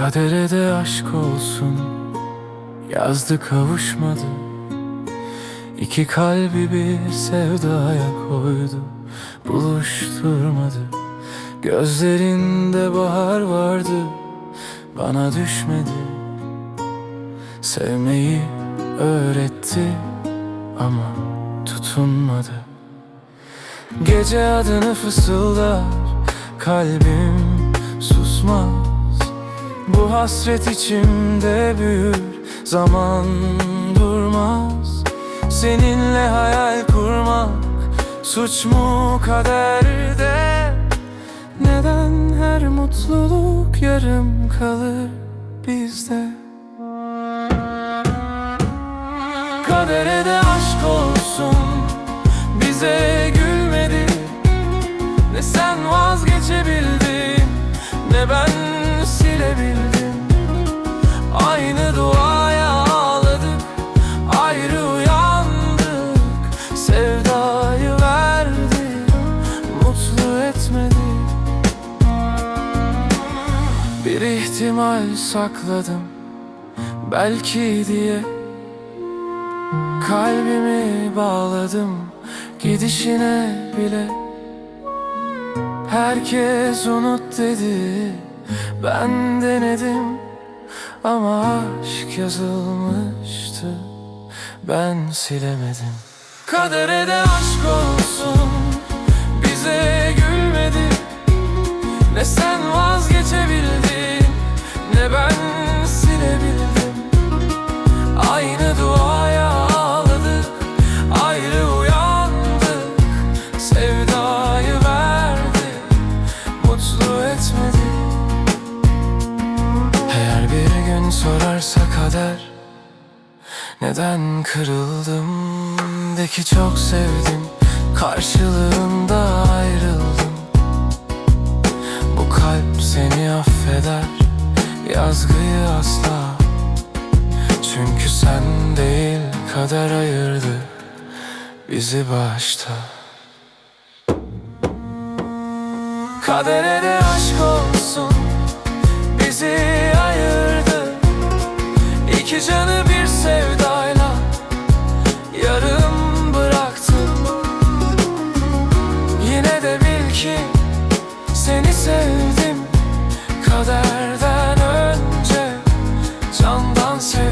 Kadere de aşk olsun. Yazdı kavuşmadı. İki kalbi bir sevdaya koydu. Buluşturmadı. Gözlerinde bahar vardı. Bana düşmedi. Sevmeyi öğretti Ama tutunmadı. Gece adını fısıldar. Kalbim susmaz Hasret içimde büyür. Zaman durmaz. Seninle hayal kurmak Suç mu kaderde? Neden her mutluluk yarım kalır bizde? Kadere de Bir ihtimal sakladım Belki diye. Kalbimi bağladım gidişine bile. Herkes unut dedi Ben denedim Ama aşk yazılmıştı Ben silemedim. Kadere de sen vazgeçebildin Ne ben silebildim. Aynı duaya ağladık Ayrı uyandık. Sevdayı verdi Mutlu etmedi Eğer bir gün sorarsa kader Neden kırıldım? De ki çok sevdim Karşılığında kalp seni affeder. Yazgıyı asla. Çünkü sen değil kader ayırdı Bizi başta. Kadere de aşk olsun Bizi ayırdı. İki canı bir sevdayla Yarım bıraktım Yine de bil ki Seni sevdim. 커다란 언제 전번세